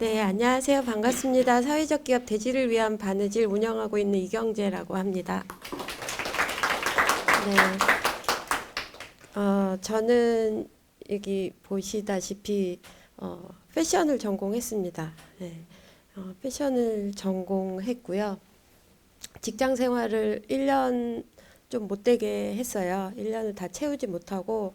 네, 안녕하세요. 반갑습니다. 사회적 기업 대지를 위한 바느질 운영하고 있는 이경재라고 합니다. 네. 어, 저는 여기 보시다시피 어, 패션을 전공했습니다. 네. 어, 패션을 전공했고요. 직장 생활을 1년 좀 못되게 했어요. 1년을 다 채우지 못하고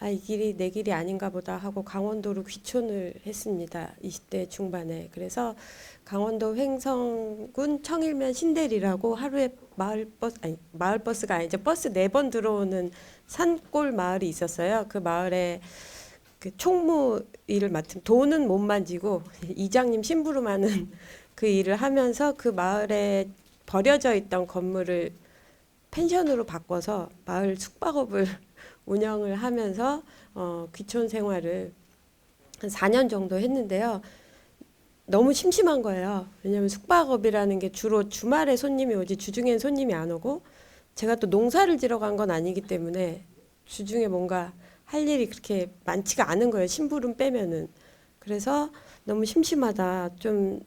아, 이 길이 내 길이 아닌가 보다 하고 강원도로 귀촌을 했습니다. 20대 중반에. 그래서 강원도 횡성군 청일면 신대리라고 하루에 마을 버스, 아니, 마을 버스가 아니죠. 버스 네 번 들어오는 산골 마을이 있었어요. 그 마을에 그 총무 일을 맡은 돈은 못 만지고 이장님 심부름하는 그 일을 하면서 그 마을에 버려져 있던 건물을 펜션으로 바꿔서 마을 숙박업을 운영을 하면서 어, 귀촌 생활을 한 4년 정도 했는데요. 너무 심심한 거예요. 왜냐하면 숙박업이라는 게 주로 주말에 손님이 오지 주중엔 손님이 안 오고 제가 또 농사를 지러 간 건 아니기 때문에 주중에 뭔가 할 일이 그렇게 많지가 않은 거예요. 심부름 빼면은. 그래서 너무 심심하다. 좀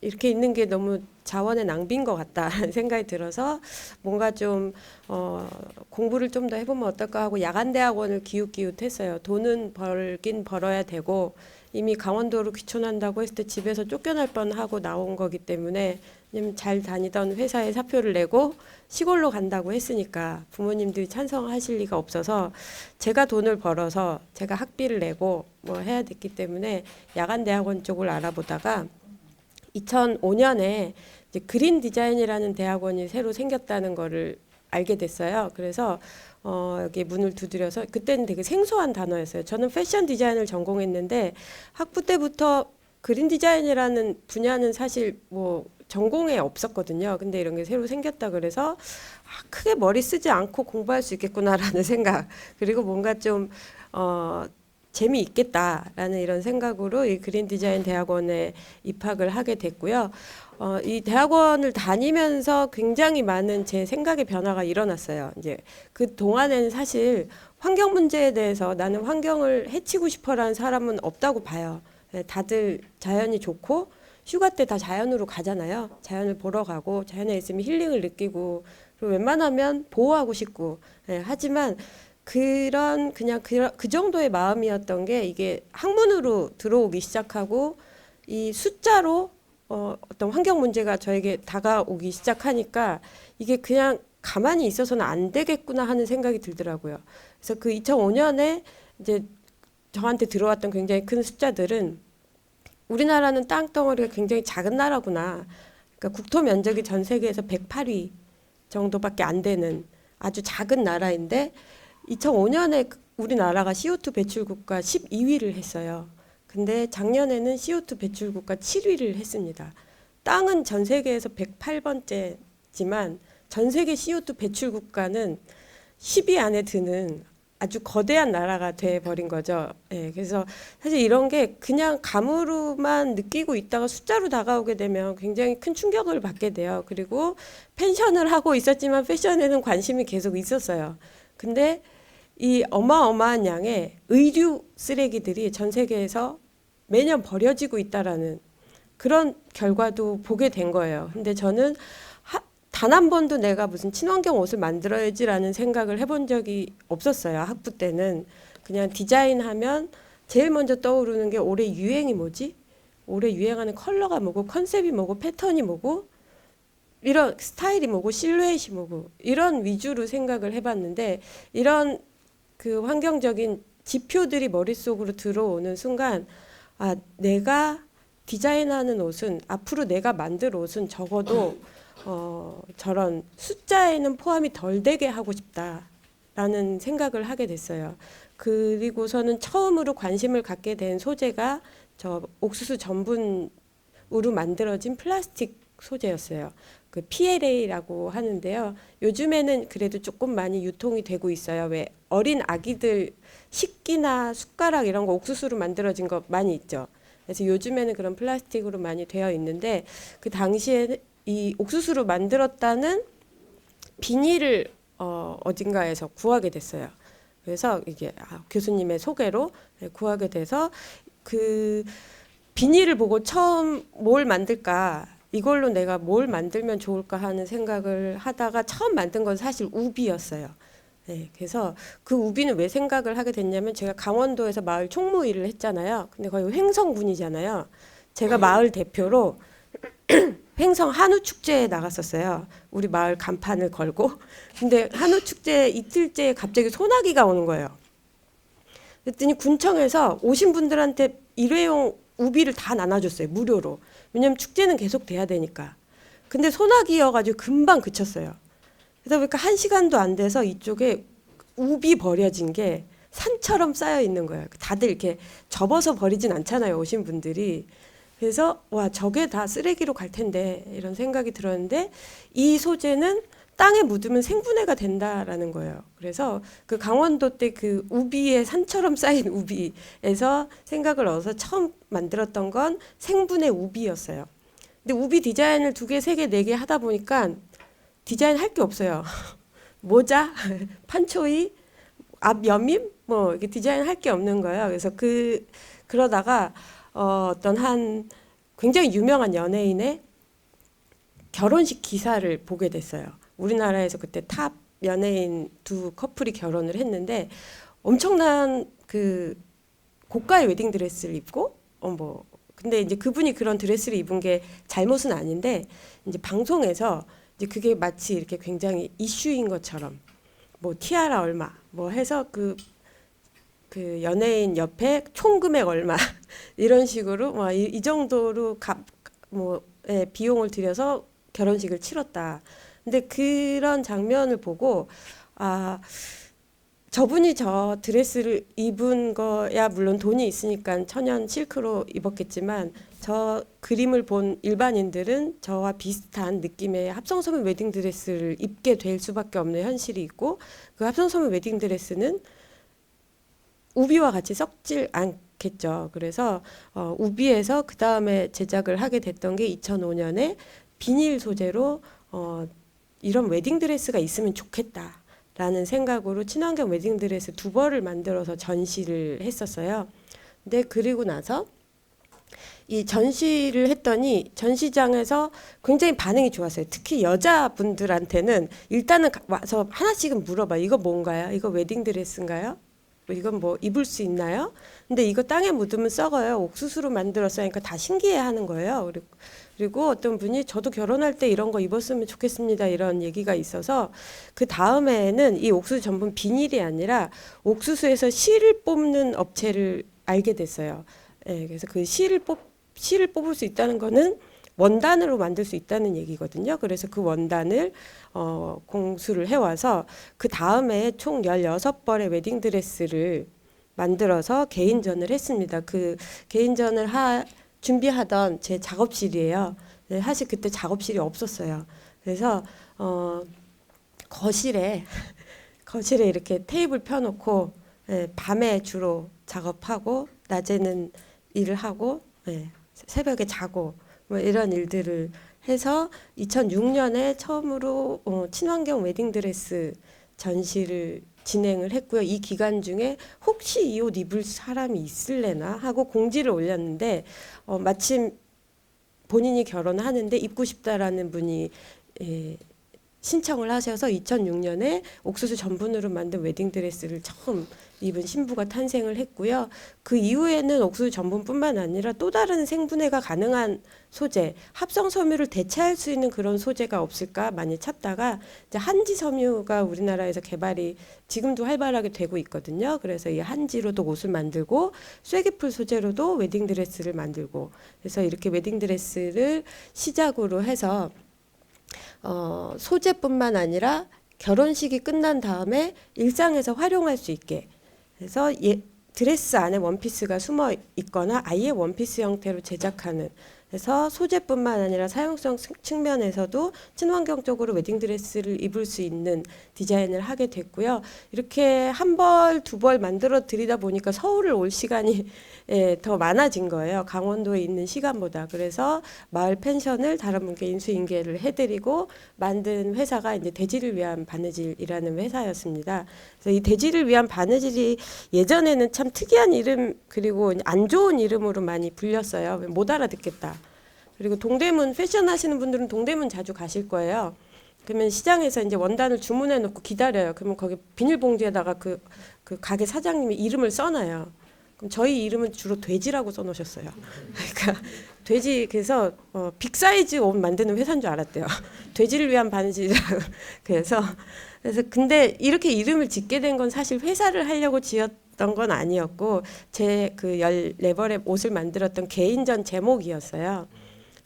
이렇게 있는 게 너무 자원의 낭비인 것 같다라는 생각이 들어서 뭔가 좀 어, 공부를 좀 더 해보면 어떨까 하고 야간 대학원을 기웃기웃했어요. 돈은 벌긴 벌어야 되고 이미 강원도로 귀촌한다고 했을 때 집에서 쫓겨날 뻔하고 나온 거기 때문에 잘 다니던 회사에 사표를 내고 시골로 간다고 했으니까 부모님들이 찬성하실 리가 없어서 제가 돈을 벌어서 제가 학비를 내고 뭐 해야 됐기 때문에 야간 대학원 쪽을 알아보다가 2005년에 이제 그린 디자인이라는 대학원이 새로 생겼다는 거를 알게 됐어요. 그래서 어, 여기 문을 두드려서 그때는 되게 생소한 단어였어요. 저는 패션 디자인을 전공했는데 학부 때부터 그린 디자인이라는 분야는 사실 뭐 전공에 없었거든요. 근데 이런 게 새로 생겼다 그래서 아, 크게 머리 쓰지 않고 공부할 수 있겠구나라는 생각 그리고 뭔가 좀 어, 재미있겠다라는 이런 생각으로 이 그린 디자인 대학원에 입학을 하게 됐고요. 어, 이 대학원을 다니면서 굉장히 많은 제 생각의 변화가 일어났어요. 이제 그 동안에는 사실 환경 문제에 대해서 나는 환경을 해치고 싶어라는 사람은 없다고 봐요. 네, 다들 자연이 좋고 휴가 때 다 자연으로 가잖아요. 자연을 보러 가고 자연에 있으면 힐링을 느끼고 그리고 웬만하면 보호하고 싶고 네, 하지만 그런 그냥 그, 그 정도의 마음이었던 게 이게 학문으로 들어오기 시작하고 이 숫자로 어, 어떤 환경 문제가 저에게 다가오기 시작하니까 이게 그냥 가만히 있어서는 안 되겠구나 하는 생각이 들더라고요. 그래서 그 2005년에 이제 저한테 들어왔던 굉장히 큰 숫자들은 우리나라는 땅덩어리가 굉장히 작은 나라구나. 그러니까 국토 면적이 전 세계에서 108위 정도밖에 안 되는 아주 작은 나라인데 2005년에 우리나라가 CO2 배출 국가 12위를 했어요. 근데 작년에는 CO2 배출 국가 7위를 했습니다. 땅은 전 세계에서 108번째지만 전 세계 CO2 배출 국가는 10위 안에 드는 아주 거대한 나라가 돼 버린 거죠. 예, 그래서 사실 이런 게 그냥 감으로만 느끼고 있다가 숫자로 다가오게 되면 굉장히 큰 충격을 받게 돼요. 그리고 펜션을 하고 있었지만 패션에는 관심이 계속 있었어요. 근데 이 어마어마한 양의 의류 쓰레기들이 전 세계에서 매년 버려지고 있다라는 그런 결과도 보게 된 거예요. 근데 저는 단 한 번도 내가 무슨 친환경 옷을 만들어야지라는 생각을 해본 적이 없었어요. 학부 때는 그냥 디자인하면 제일 먼저 떠오르는 게 올해 유행이 뭐지? 올해 유행하는 컬러가 뭐고 컨셉이 뭐고 패턴이 뭐고 이런 스타일이 뭐고 실루엣이 뭐고 이런 위주로 생각을 해봤는데 이런 그 환경적인 지표들이 머릿속으로 들어오는 순간 아 내가 디자인하는 옷은 앞으로 내가 만들 옷은 적어도 어 저런 숫자에는 포함이 덜 되게 하고 싶다라는 생각을 하게 됐어요. 그리고서는 처음으로 관심을 갖게 된 소재가 저 옥수수 전분으로 만들어진 플라스틱 소재였어요. 그 PLA라고 하는데요. 요즘에는 그래도 조금 많이 유통이 되고 있어요. 왜 어린 아기들 식기나 숟가락 이런 거 옥수수로 만들어진 거 많이 있죠. 그래서 요즘에는 그런 플라스틱으로 많이 되어 있는데 그 당시에 이 옥수수로 만들었다는 비닐을 어, 어딘가에서 구하게 됐어요. 그래서 이게 아, 교수님의 소개로 구하게 돼서 그 비닐을 보고 처음 뭘 만들까 이걸로 내가 뭘 만들면 좋을까 하는 생각을 하다가 처음 만든 건 사실 우비였어요. 네, 그래서 그 우비는 왜 생각을 하게 됐냐면 제가 강원도에서 마을 총무 일을 했잖아요. 근데 거기 횡성군이잖아요. 제가 마을 대표로 횡성 한우 축제에 나갔었어요. 우리 마을 간판을 걸고. 근데 한우 축제 이틀째에 갑자기 소나기가 오는 거예요. 그랬더니 군청에서 오신 분들한테 일회용 우비를 다 나눠줬어요. 무료로. 왜냐면 축제는 계속 돼야 되니까. 근데 소나기여가지고 금방 그쳤어요. 그러다 보니까 한 시간도 안 돼서 이쪽에 우비 버려진 게 산처럼 쌓여 있는 거예요. 다들 이렇게 접어서 버리진 않잖아요. 오신 분들이. 그래서 와 저게 다 쓰레기로 갈 텐데 이런 생각이 들었는데 이 소재는 땅에 묻으면 생분해가 된다라는 거예요. 그래서 그 강원도 때 그 우비에 산처럼 쌓인 우비에서 생각을 얻어서 처음 만들었던 건 생분해 우비였어요. 근데 우비 디자인을 두 개, 세 개, 네 개 하다 보니까 디자인 할 게 없어요. 모자, 판초이, 앞 여밈 뭐 이렇게 디자인 할 게 없는 거예요. 그래서 그 그러다가 어, 어떤 한 굉장히 유명한 연예인의 결혼식 기사를 보게 됐어요. 우리나라에서 그때 탑 연예인 두 커플이 결혼을 했는데 엄청난 그 고가의 웨딩 드레스를 입고 어뭐 근데 이제 그분이 그런 드레스를 입은 게 잘못은 아닌데 이제 방송에서 이제 그게 마치 이렇게 굉장히 이슈인 것처럼 뭐 티아라 얼마 뭐 해서 그그 연예인 옆에 총 금액 얼마 이런 식으로 뭐 이, 이 정도로 값뭐 예, 비용을 들여서 결혼식을 치렀다. 근데 그런 장면을 보고 아 저분이 저 드레스를 입은 거야 물론 돈이 있으니까 천연 실크로 입었겠지만 저 그림을 본 일반인들은 저와 비슷한 느낌의 합성소매 웨딩 드레스를 입게 될 수밖에 없는 현실이 있고 그 합성소매 웨딩 드레스는 우비와 같이 썩질 않겠죠. 그래서 어, 우비에서 그 다음에 제작을 하게 됐던 게 2005년에 비닐 소재로 어, 이런 웨딩 드레스가 있으면 좋겠다 라는 생각으로 친환경 웨딩 드레스 두 벌을 만들어서 전시를 했었어요. 근데 그리고 나서 이 전시를 했더니 전시장에서 굉장히 반응이 좋았어요. 특히 여자분들한테는 일단은 가- 와서 하나씩은 물어봐. 이거 뭔가요? 이거 웨딩 드레스인가요? 뭐 이건 뭐 입을 수 있나요? 근데 이거 땅에 묻으면 썩어요. 옥수수로 만들었어요. 그러니까 다 신기해 하는 거예요. 그리고 그리고 어떤 분이 저도 결혼할 때 이런 거 입었으면 좋겠습니다. 이런 얘기가 있어서 그 다음에는 이 옥수수 전분 비닐이 아니라 옥수수에서 실을 뽑는 업체를 알게 됐어요. 예, 그래서 그 실을 뽑 실을 뽑을 수 있다는 거는 원단으로 만들 수 있다는 얘기거든요. 그래서 그 원단을 어, 공수를 해와서 그 다음에 총 16벌의 웨딩 드레스를 만들어서 개인전을 했습니다. 그 개인전을 하, 준비하던 제 작업실이에요. 네, 사실 그때 작업실이 없었어요. 그래서 어, 거실에 거실에 이렇게 테이블 펴놓고 예, 밤에 주로 작업하고 낮에는 일을 하고 예, 새벽에 자고 뭐 이런 일들을 해서 2006년에 처음으로 어, 친환경 웨딩 드레스 전시를 진행을 했고요. 이 기간 중에 혹시 이 옷 입을 사람이 있을래나 하고 공지를 올렸는데 어, 마침 본인이 결혼을 하는데 입고 싶다라는 분이 예, 신청을 하셔서 2006년에 옥수수 전분으로 만든 웨딩 드레스를 처음 입은 신부가 탄생을 했고요. 그 이후에는 옥수수 전분뿐만 아니라 또 다른 생분해가 가능한 소재, 합성 섬유를 대체할 수 있는 그런 소재가 없을까 많이 찾다가 이제 한지 섬유가 우리나라에서 개발이 지금도 활발하게 되고 있거든요. 그래서 이 한지로도 옷을 만들고 쐐기풀 소재로도 웨딩 드레스를 만들고 그래서 이렇게 웨딩 드레스를 시작으로 해서 어, 소재뿐만 아니라 결혼식이 끝난 다음에 일상에서 활용할 수 있게. 그래서 예, 드레스 안에 원피스가 숨어 있거나 아예 원피스 형태로 제작하는 그래서 소재뿐만 아니라 사용성 측- 측면에서도 친환경적으로 웨딩드레스를 입을 수 있는 디자인을 하게 됐고요. 이렇게 한 벌, 두 벌 만들어 드리다 보니까 서울을 올 시간이 예, 더 많아진 거예요. 강원도에 있는 시간보다. 그래서 마을 펜션을 다른 분께 인수인계를 해드리고 만든 회사가 이제 대지를 위한 바느질이라는 회사였습니다. 그래서 이 대지를 위한 바느질이 예전에는 참 특이한 이름 그리고 안 좋은 이름으로 많이 불렸어요. 못 알아듣겠다. 그리고 동대문 패션 하시는 분들은 동대문 자주 가실 거예요. 그러면 시장에서 이제 원단을 주문해 놓고 기다려요. 그러면 거기 비닐봉지에다가 그, 그 가게 사장님이 이름을 써놔요. 그럼 저희 이름은 주로 돼지라고 써놓으셨어요. 그러니까 돼지 그래서 어, 빅 사이즈 옷 만드는 회사인 줄 알았대요. 돼지를 위한 바느질이라고 그래서 그래서 근데 이렇게 이름을 짓게 된 건 사실 회사를 하려고 지었던 건 아니었고 제 그 14벌의 옷을 만들었던 개인전 제목이었어요.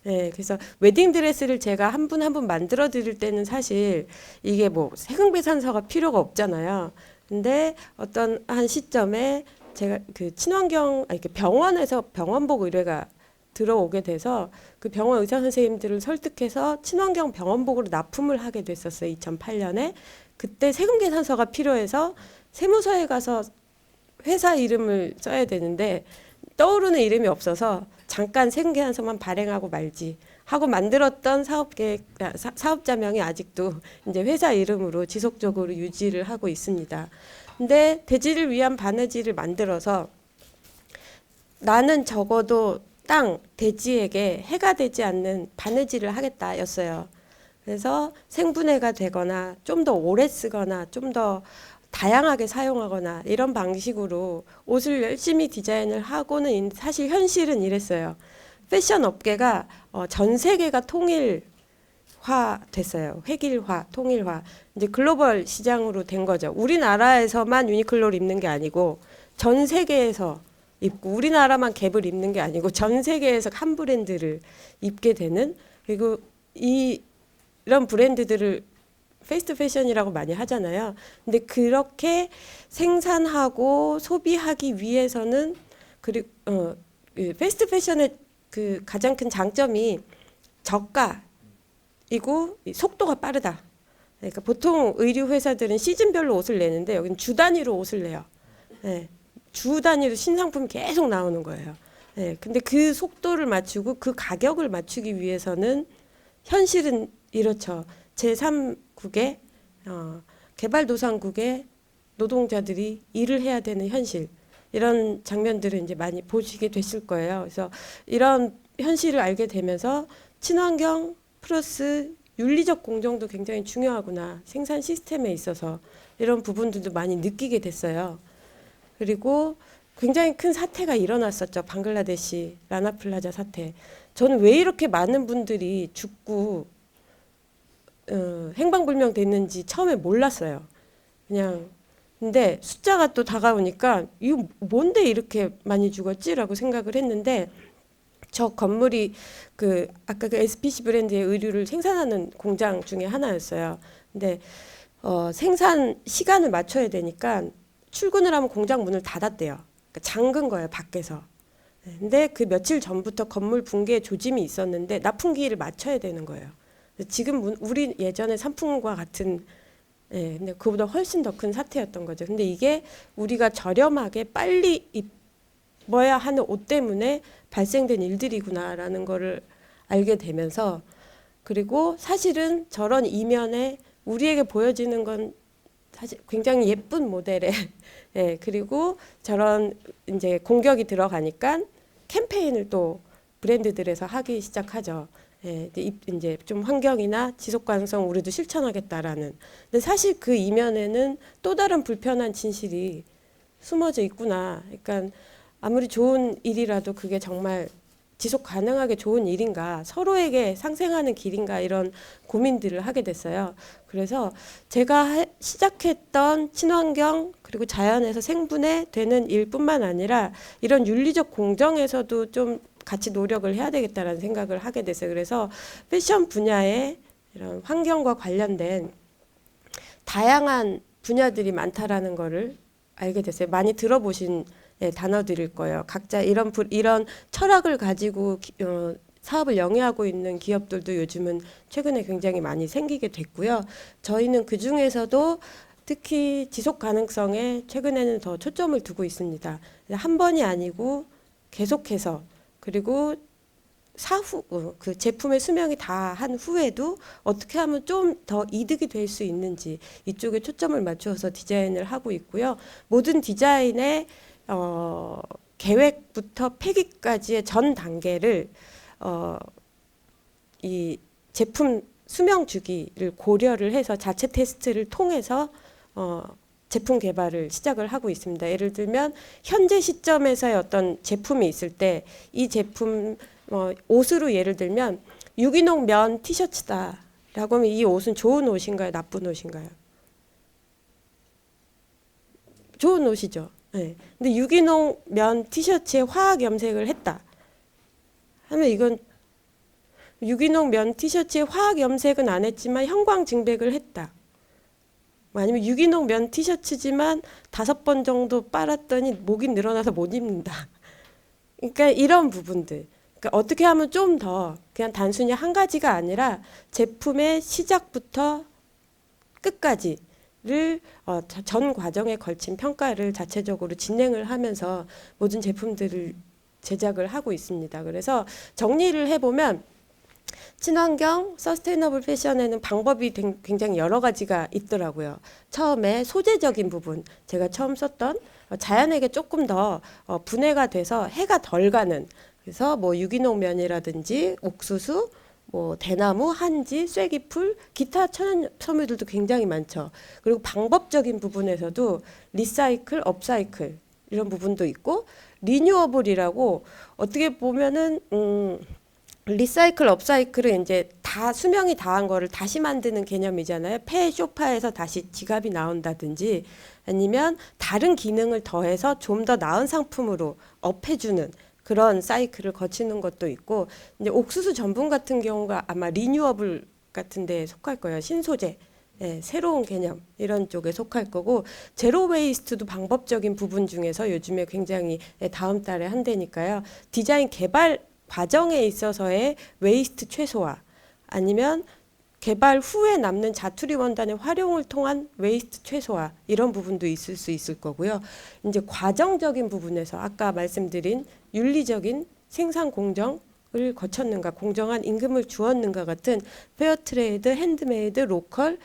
네, 그래서 웨딩 드레스를 제가 한 분 한 분 만들어 드릴 때는 사실 이게 뭐 세금 계산서가 필요가 없잖아요. 근데 어떤 한 시점에 제가 그 친환경 아니 그 병원에서 병원복 의뢰가 들어오게 돼서 그 병원 의사 선생님들을 설득해서 친환경 병원복으로 납품을 하게 됐었어요. 2008년에 그때 세금 계산서가 필요해서 세무서에 가서 회사 이름을 써야 되는데 떠오르는 이름이 없어서 잠깐 세금 계산서만 발행하고 말지 하고 만들었던 사업계 아, 사- 사업자명이 아직도 이제 회사 이름으로 지속적으로 유지를 하고 있습니다. 근데 대지를 위한 바느질을 만들어서 나는 적어도 땅 대지에게 해가 되지 않는 바느질을 하겠다였어요. 그래서 생분해가 되거나 좀 더 오래 쓰거나 좀 더 다양하게 사용하거나 이런 방식으로 옷을 열심히 디자인을 하고는 있- 사실 현실은 이랬어요. 패션 업계가 어, 전 세계가 통일 화 됐어요. 획일화, 통일화. 이제 글로벌 시장으로 된 거죠. 우리나라에서만 유니클로를 입는 게 아니고 전 세계에서 입고 우리나라만 갭을 입는 게 아니고 전 세계에서 한 브랜드를 입게 되는 그리고 이 이런 브랜드들을 페이스트 패션이라고 많이 하잖아요. 근데 그렇게 생산하고 소비하기 위해서는 그리고 어, 그 페이스트 패션의 그 가장 큰 장점이 저가이고 이 속도가 빠르다. 그러니까 보통 의류 회사들은 시즌별로 옷을 내는데 여기는 주 단위로 옷을 내요. 네. 주 단위로 신상품이 계속 나오는 거예요. 네. 근데 그 속도를 맞추고 그 가격을 맞추기 위해서는 현실은 이렇죠. 제3국의 어, 개발도상국의 노동자들이 일을 해야 되는 현실 이런 장면들을 이제 많이 보시게 됐을 거예요. 그래서 이런 현실을 알게 되면서 친환경 플러스 윤리적 공정도 굉장히 중요하구나 생산 시스템에 있어서 이런 부분들도 많이 느끼게 됐어요. 그리고 굉장히 큰 사태가 일어났었죠. 방글라데시 라나플라자 사태. 저는 왜 이렇게 많은 분들이 죽고 어, 행방불명 됐는지 처음에 몰랐어요. 그냥 근데 숫자가 또 다가오니까 이거 뭔데 이렇게 많이 죽었지라고 생각을 했는데 저 건물이 그 아까 그 SPC 브랜드의 의류를 생산하는 공장 중에 하나였어요. 근데 어, 생산 시간을 맞춰야 되니까 출근을 하면 공장 문을 닫았대요. 그러니까 잠근 거예요 밖에서. 네, 근데 그 며칠 전부터 건물 붕괴 조짐이 있었는데 납품기일을 맞춰야 되는 거예요. 지금 문- 우리 예전에 산풍과 같은 예, 근데 그보다 훨씬 더 큰 사태였던 거죠. 근데 이게 우리가 저렴하게 빨리 입어야 하는 옷 때문에 발생된 일들이구나라는 거를 알게 되면서 그리고 사실은 저런 이면에 우리에게 보여지는 건 사실 굉장히 예쁜 모델에 예, 그리고 저런 이제 공격이 들어가니까 캠페인을 또 브랜드들에서 하기 시작하죠. 예, 이제 좀 환경이나 지속 가능성 우리도 실천하겠다라는. 근데 사실 그 이면에는 또 다른 불편한 진실이 숨어져 있구나. 그러니까 아무리 좋은 일이라도 그게 정말 지속 가능하게 좋은 일인가, 서로에게 상생하는 길인가 이런 고민들을 하게 됐어요. 그래서 제가 하- 시작했던 친환경 그리고 자연에서 생분해 되는 일뿐만 아니라 이런 윤리적 공정에서도 좀 같이 노력을 해야 되겠다라는 생각을 하게 됐어요. 그래서 패션 분야에 이런 환경과 관련된 다양한 분야들이 많다라는 거를 알게 됐어요. 많이 들어보신 예, 단어들일 거예요. 각자 이런 부- 이런 철학을 가지고 기- 어, 사업을 영위하고 있는 기업들도 요즘은 최근에 굉장히 많이 생기게 됐고요. 저희는 그 중에서도 특히 지속 가능성에 최근에는 더 초점을 두고 있습니다. 한 번이 아니고 계속해서 그리고 사후 어, 그 제품의 수명이 다 한 후에도 어떻게 하면 좀 더 이득이 될 수 있는지 이쪽에 초점을 맞추어서 디자인을 하고 있고요. 모든 디자인의 어, 계획부터 폐기까지의 전 단계를 어, 이 제품 수명 주기를 고려를 해서 자체 테스트를 통해서 어, 제품 개발을 시작을 하고 있습니다. 예를 들면 현재 시점에서의 어떤 제품이 있을 때 이 제품 어, 옷으로 예를 들면 유기농 면 티셔츠다라고 하면 이 옷은 좋은 옷인가요? 나쁜 옷인가요? 좋은 옷이죠. 네. 근데 유기농 면 티셔츠에 화학 염색을 했다. 하면 이건 유기농 면 티셔츠에 화학 염색은 안 했지만 형광 증백을 했다. 뭐 아니면 유기농 면 티셔츠지만 다섯 번 정도 빨았더니 목이 늘어나서 못 입는다. 그러니까 이런 부분들. 그러니까 어떻게 하면 좀 더 그냥 단순히 한 가지가 아니라 제품의 시작부터 끝까지를 어, 자- 전 과정에 걸친 평가를 자체적으로 진행을 하면서 모든 제품들을 제작을 하고 있습니다. 그래서 정리를 해보면 친환경 서스테이너블 패션에는 방법이 된- 굉장히 여러 가지가 있더라고요. 처음에 소재적인 부분 제가 처음 썼던 어, 자연에게 조금 더 어, 분해가 돼서 해가 덜 가는 그래서 뭐 유기농 면이라든지 옥수수 뭐 대나무, 한지, 쐐기풀, 기타 천연 섬유들도 굉장히 많죠. 그리고 방법적인 부분에서도 리사이클, 업사이클 이런 부분도 있고 리뉴어블이라고 어떻게 보면은 음 리사이클, 업사이클은 이제 다 수명이 다한 거를 다시 만드는 개념이잖아요. 폐 쇼파에서 다시 지갑이 나온다든지 아니면 다른 기능을 더해서 좀 더 나은 상품으로 업해주는 그런 사이클을 거치는 것도 있고 이제 옥수수 전분 같은 경우가 아마 리뉴어블 같은 데에 속할 거예요. 신소재. 예, 새로운 개념 이런 쪽에 속할 거고 제로 웨이스트도 방법적인 부분 중에서 요즘에 굉장히 예, 다음 달에 한다니까요. 디자인 개발 과정에 있어서의 웨이스트 최소화 아니면 개발 후에 남는 자투리 원단의 활용을 통한 웨이스트 최소화 이런 부분도 있을 수 있을 거고요. 이제 과정적인 부분에서 아까 말씀드린 윤리적인 생산 공정 을 거쳤는가, 공정한 임금을 주었는가 같은 페어트레이드, 핸드메이드, 로컬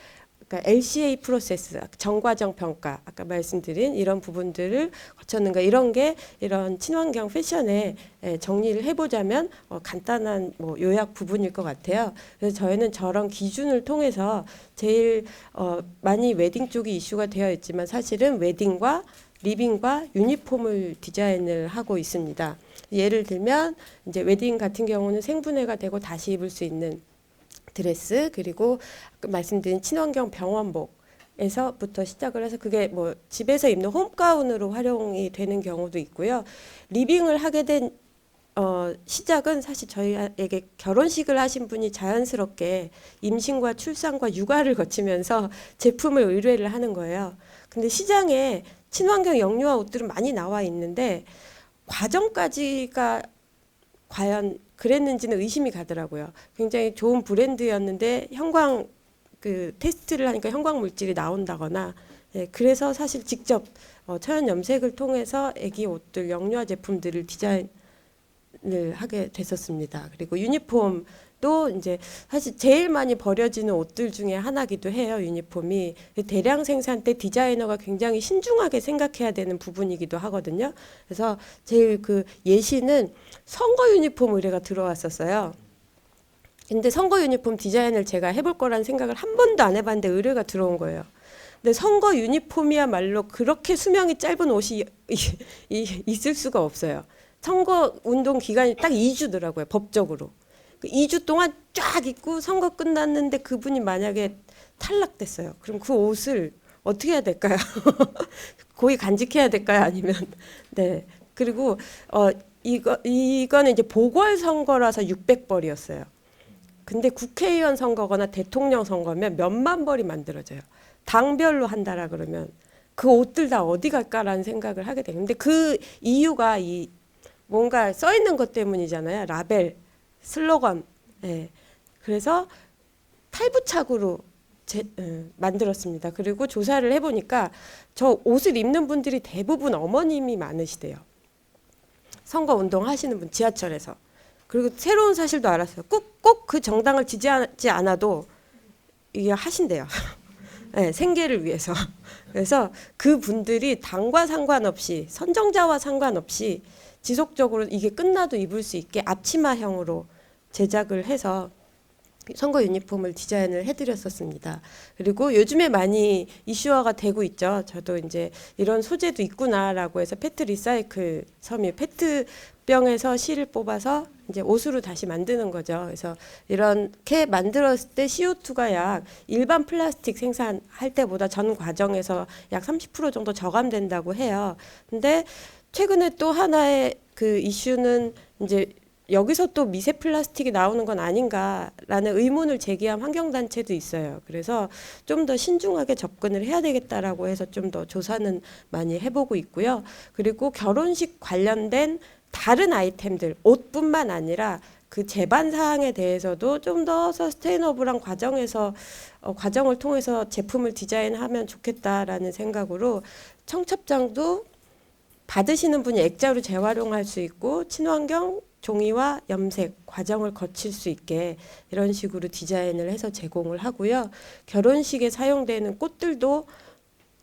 그러니까 LCA 프로세스, 정과정 평가, 아까 말씀드린 이런 부분들을 거쳤는가 이런 게 이런 친환경 패션에 예, 정리를 해보자면 어, 간단한 뭐 요약 부분일 것 같아요. 그래서 저희는 저런 기준을 통해서 제일 어, 많이 웨딩 쪽이 이슈가 되어 있지만 사실은 웨딩과 리빙과 유니폼을 디자인을 하고 있습니다. 예를 들면 이제 웨딩 같은 경우는 생분해가 되고 다시 입을 수 있는 드레스 그리고 말씀드린 친환경 병원복에서부터 시작을 해서 그게 뭐 집에서 입는 홈가운으로 활용이 되는 경우도 있고요. 리빙을 하게 된 어, 시작은 사실 저희에게 결혼식을 하신 분이 자연스럽게 임신과 출산과 육아를 거치면서 제품을 의뢰를 하는 거예요. 근데 시장에 친환경 영유아 옷들은 많이 나와 있는데 과정까지가 과연 그랬는지는 의심이 가더라고요. 굉장히 좋은 브랜드였는데 형광 그 테스트를 하니까 형광 물질이 나온다거나 예, 그래서 사실 직접 어, 천연 염색을 통해서 아기 옷들 영유아 제품들을 디자인을 하게 됐었습니다. 그리고 유니폼 도 이제 사실 제일 많이 버려지는 옷들 중에 하나기도 해요. 유니폼이 대량 생산 때 디자이너가 굉장히 신중하게 생각해야 되는 부분이기도 하거든요. 그래서 제일 그 예시는 선거 유니폼 의뢰가 들어왔었어요. 근데 선거 유니폼 디자인을 제가 해볼 거라는 생각을 한 번도 안 해봤는데 의뢰가 들어온 거예요. 근데 선거 유니폼이야말로 그렇게 수명이 짧은 옷이 있을 수가 없어요. 선거 운동 기간이 딱 2주더라고요, 법적으로. 그 2주 동안 쫙 입고 선거 끝났는데 그분이 만약에 탈락됐어요. 그럼 그 옷을 어떻게 해야 될까요? 고이 간직해야 될까요? 아니면 네. 그리고 어 이거 이거는 이제 보궐 선거라서 600벌이었어요. 근데 국회의원 선거거나 대통령 선거면 몇만 벌이 만들어져요. 당별로 한다라 그러면 그 옷들 다 어디 갈까라는 생각을 하게 돼요. 근데 그 이유가 이 뭔가 써 있는 것 때문이잖아요. 라벨 슬로건. 예. 그래서 탈부착으로 제, 어, 만들었습니다. 그리고 조사를 해보니까 저 옷을 입는 분들이 대부분 어머님이 많으시대요. 선거 운동 하시는 분 지하철에서. 그리고 새로운 사실도 알았어요. 꼭 꼭 그 정당을 지지하지 않아도 이게 하신대요. 네, 생계를 위해서. 그래서 그 분들이 당과 상관없이 선정자와 상관없이 지속적으로 이게 끝나도 입을 수 있게 앞치마형으로 제작을 해서 선거 유니폼을 디자인을 해드렸었습니다. 그리고 요즘에 많이 이슈화가 되고 있죠. 저도 이제 이런 소재도 있구나라고 해서 페트 리사이클 섬유 페트 병에서 실을 뽑아서 이제 옷으로 다시 만드는 거죠. 그래서 이렇게 만들었을 때 CO2가 약 일반 플라스틱 생산할 때보다 전 과정에서 약 30% 정도 저감된다고 해요. 근데 최근에 또 하나의 그 이슈는 이제 여기서 또 미세 플라스틱이 나오는 건 아닌가라는 의문을 제기한 환경단체도 있어요. 그래서 좀 더 신중하게 접근을 해야 되겠다라고 해서 좀 더 조사는 많이 해보고 있고요. 그리고 결혼식 관련된 다른 아이템들, 옷뿐만 아니라 그 제반 사항에 대해서도 좀 더 서스테이너블한 과정에서 어, 과정을 통해서 제품을 디자인하면 좋겠다라는 생각으로 청첩장도 받으시는 분이 액자로 재활용할 수 있고 친환경 종이와 염색 과정을 거칠 수 있게 이런 식으로 디자인을 해서 제공을 하고요. 결혼식에 사용되는 꽃들도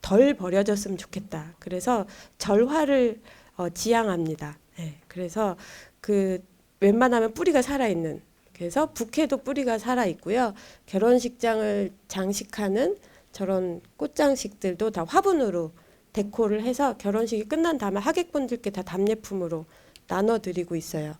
덜 버려졌으면 좋겠다. 그래서 절화를 어, 지향합니다. 네, 그래서 그 웬만하면 뿌리가 살아 있는 그래서 부케도 뿌리가 살아 있고요. 결혼식장을 장식하는 저런 꽃장식들도 다 화분으로 데코를 해서 결혼식이 끝난 다음에 하객분들께 다 답례품으로 나눠 드리고 있어요.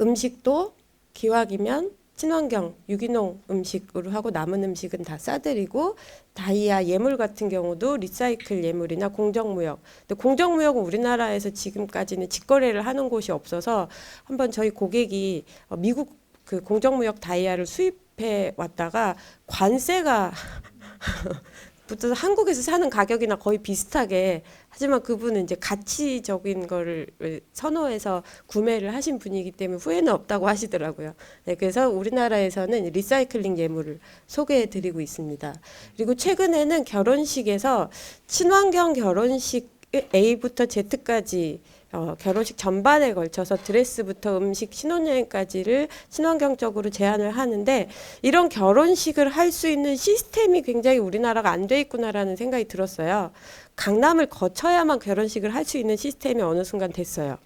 음식도 기왕이면 친환경 유기농 음식으로 하고 남은 음식은 다 싸드리고 다이아 예물 같은 경우도 리사이클 예물이나 공정무역. 근데 공정무역은 우리나라에서 지금까지는 직거래를 하는 곳이 없어서 한번 저희 고객이 어, 미국 그 공정무역 다이아를 수입해 왔다가 관세가 붙어서 한국에서 사는 가격이나 거의 비슷하게 하지만 그분은 이제 가치적인 거를 선호해서 구매를 하신 분이기 때문에 후회는 없다고 하시더라고요. 네, 그래서 우리나라에서는 리사이클링 예물을 소개해 드리고 있습니다. 그리고 최근에는 결혼식에서 친환경 결혼식 A부터 Z까지 어, 결혼식 전반에 걸쳐서 드레스부터 음식, 신혼여행까지를 친환경적으로 제안을 하는데 이런 결혼식을 할 수 있는 시스템이 굉장히 우리나라가 안 돼 있구나라는 생각이 들었어요. 강남을 거쳐야만 결혼식을 할 수 있는 시스템이 어느 순간 됐어요.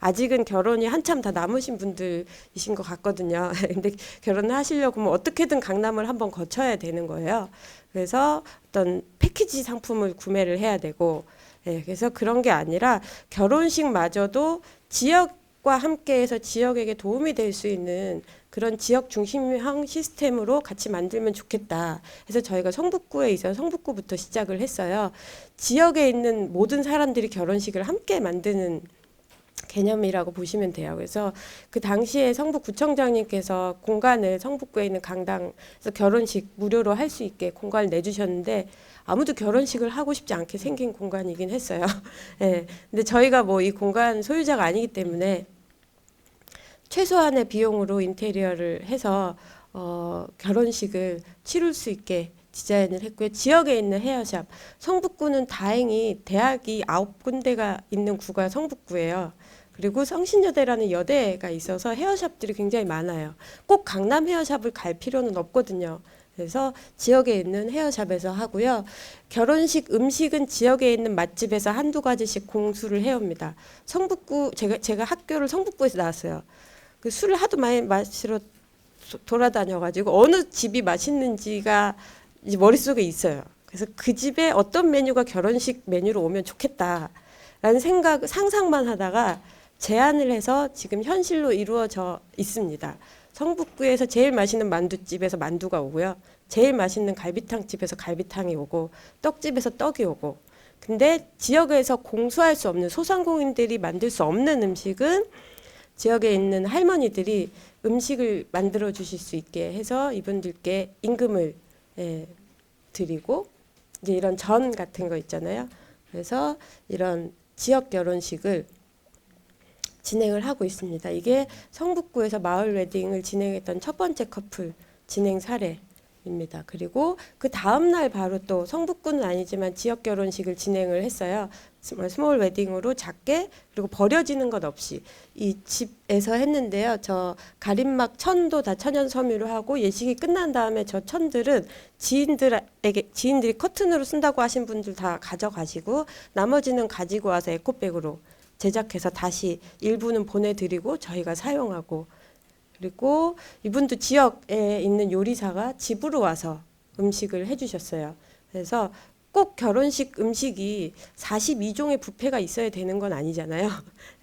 아직은 결혼이 한참 다 남으신 분들이신 것 같거든요. 근데 결혼을 하시려고 하면 어떻게든 강남을 한번 거쳐야 되는 거예요. 그래서 어떤 패키지 상품을 구매를 해야 되고 네, 그래서 그런 게 아니라 결혼식마저도 지역과 함께해서 지역에게 도움이 될 수 있는 그런 지역 중심형 시스템으로 같이 만들면 좋겠다. 그래서 저희가 성북구에 있어 성북구부터 시작을 했어요. 지역에 있는 모든 사람들이 결혼식을 함께 만드는 개념이라고 보시면 돼요. 그래서 그 당시에 성북구청장님께서 공간을 성북구에 있는 강당에서 결혼식 무료로 할 수 있게 공간을 내주셨는데 아무도 결혼식을 하고 싶지 않게 생긴 공간이긴 했어요. 예. 네. 근데 저희가 뭐 이 공간 소유자가 아니기 때문에 최소한의 비용으로 인테리어를 해서 어, 결혼식을 치룰 수 있게 디자인을 했고요. 지역에 있는 헤어샵. 성북구는 다행히 대학이 아홉 군데가 있는 구가 성북구예요. 그리고 성신여대라는 여대가 있어서 헤어샵들이 굉장히 많아요. 꼭 강남 헤어샵을 갈 필요는 없거든요. 그래서 지역에 있는 헤어샵에서 하고요. 결혼식 음식은 지역에 있는 맛집에서 한두 가지씩 공수를 해옵니다. 성북구 제가 제가 학교를 성북구에서 나왔어요. 그 술을 하도 많이 마시러 돌아다녀 가지고 어느 집이 맛있는지가 이제 머릿속에 있어요. 그래서 그 집에 어떤 메뉴가 결혼식 메뉴로 오면 좋겠다라는 생각 상상만 하다가 제안을 해서 지금 현실로 이루어져 있습니다. 성북구에서 제일 맛있는 만두집에서 만두가 오고요. 제일 맛있는 갈비탕집에서 갈비탕이 오고 떡집에서 떡이 오고 근데 지역에서 공수할 수 없는 소상공인들이 만들 수 없는 음식은 지역에 있는 할머니들이 음식을 만들어 주실 수 있게 해서 이분들께 임금을 예, 드리고 이제 이런 전 같은 거 있잖아요. 그래서 이런 지역 결혼식을 진행을 하고 있습니다. 이게 성북구에서 마을 웨딩을 진행했던 첫 번째 커플 진행 사례입니다. 그리고 그 다음 날 바로 또 성북구는 아니지만 지역 결혼식을 진행을 했어요. 스몰 스몰 웨딩으로 작게 그리고 버려지는 것 없이 이 집에서 했는데요. 저 가림막 천도 다 천연 섬유로 하고 예식이 끝난 다음에 저 천들은 지인들에게 지인들이 커튼으로 쓴다고 하신 분들 다 가져가시고 나머지는 가지고 와서 에코백으로 제작해서 다시 일부는 보내드리고 저희가 사용하고 그리고 이분도 지역에 있는 요리사가 집으로 와서 음식을 해주셨어요. 그래서 꼭 결혼식 음식이 42종의 뷔페가 있어야 되는 건 아니잖아요.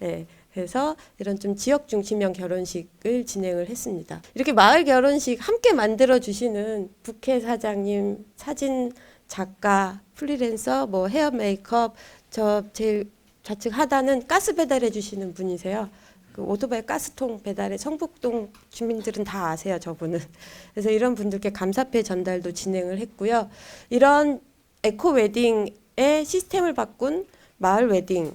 네, 그래서 이런 좀 지역 중심형 결혼식을 진행을 했습니다. 이렇게 마을 결혼식 함께 만들어 주시는 부캐 사장님, 사진 작가, 프리랜서, 뭐 헤어 메이크업, 저 제일 좌측 하단은 가스 배달해 주시는 분이세요. 그 오토바이 가스통 배달에 성북동 주민들은 다 아세요, 저분은. 그래서 이런 분들께 감사패 전달도 진행을 했고요. 이런 에코 웨딩의 시스템을 바꾼 마을 웨딩이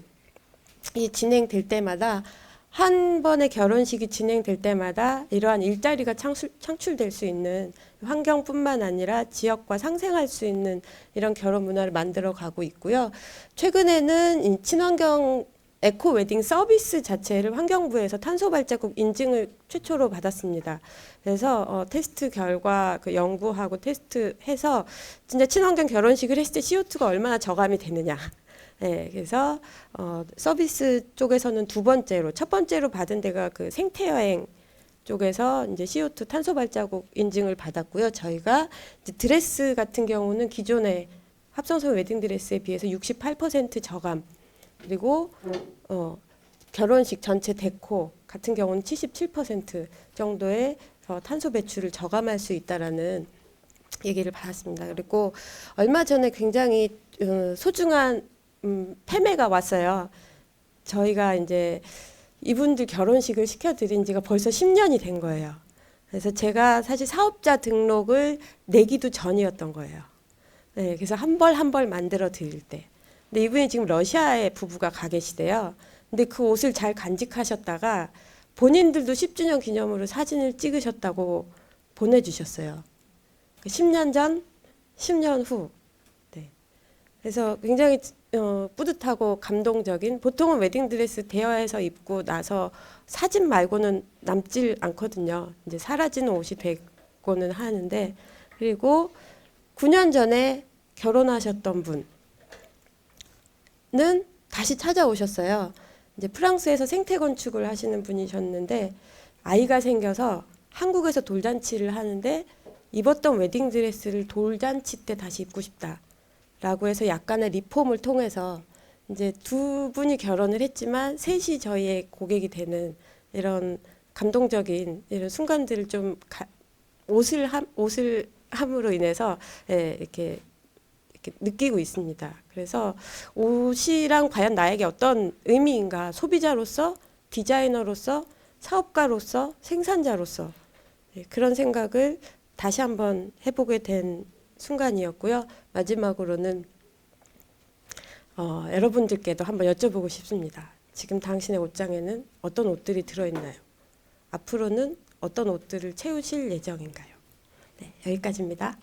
진행될 때마다 한 번의 결혼식이 진행될 때마다 이러한 일자리가 창출, 창출될 수 있는 환경뿐만 아니라 지역과 상생할 수 있는 이런 결혼 문화를 만들어 가고 있고요. 최근에는 이 친환경 에코 웨딩 서비스 자체를 환경부에서 탄소 발자국 인증을 최초로 받았습니다. 그래서 어, 테스트 결과 그 연구하고 테스트해서 진짜 친환경 결혼식을 했을 때 CO2가 얼마나 저감이 되느냐. 네, 그래서 어, 서비스 쪽에서는 두 번째로 첫 번째로 받은 데가 그 생태 여행 쪽에서 이제 CO2 탄소 발자국 인증을 받았고요. 저희가 드레스 같은 경우는 기존의 합성소 웨딩 드레스에 비해서 68% 저감 그리고 어, 결혼식 전체 데코 같은 경우는 77% 정도의 어, 탄소 배출을 저감할 수 있다라는 얘기를 받았습니다. 그리고 얼마 전에 굉장히 어, 소중한 음, 패매가 왔어요. 저희가 이제 이분들 결혼식을 시켜드린 지가 벌써 10년이 된 거예요. 그래서 제가 사실 사업자 등록을 내기도 전이었던 거예요. 네, 그래서 한 벌 한 벌 만들어 드릴 때. 근데 이분이 지금 러시아에 부부가 가 계시대요. 근데 그 옷을 잘 간직하셨다가 본인들도 10주년 기념으로 사진을 찍으셨다고 보내주셨어요. 10년 전, 10년 후. 네. 그래서 굉장히 어, 뿌듯하고 감동적인 보통은 웨딩드레스 대여해서 입고 나서 사진 말고는 남질 않거든요. 이제 사라지는 옷이 되고는 하는데 그리고 9년 전에 결혼하셨던 분 은 다시 찾아오셨어요. 이제 프랑스에서 생태 건축을 하시는 분이셨는데 아이가 생겨서 한국에서 돌잔치를 하는데 입었던 웨딩 드레스를 돌잔치 때 다시 입고 싶다라고 해서 약간의 리폼을 통해서 이제 두 분이 결혼을 했지만 셋이 저희의 고객이 되는 이런 감동적인 이런 순간들을 좀 가, 옷을 함, 옷을 함으로 인해서 예, 이렇게 이렇게 느끼고 있습니다. 그래서 옷이랑 과연 나에게 어떤 의미인가 소비자로서 디자이너로서 사업가로서 생산자로서 예, 그런 생각을 다시 한번 해보게 된 순간이었고요. 마지막으로는 어, 여러분들께도 한번 여쭤보고 싶습니다. 지금 당신의 옷장에는 어떤 옷들이 들어있나요? 앞으로는 어떤 옷들을 채우실 예정인가요? 네, 여기까지입니다.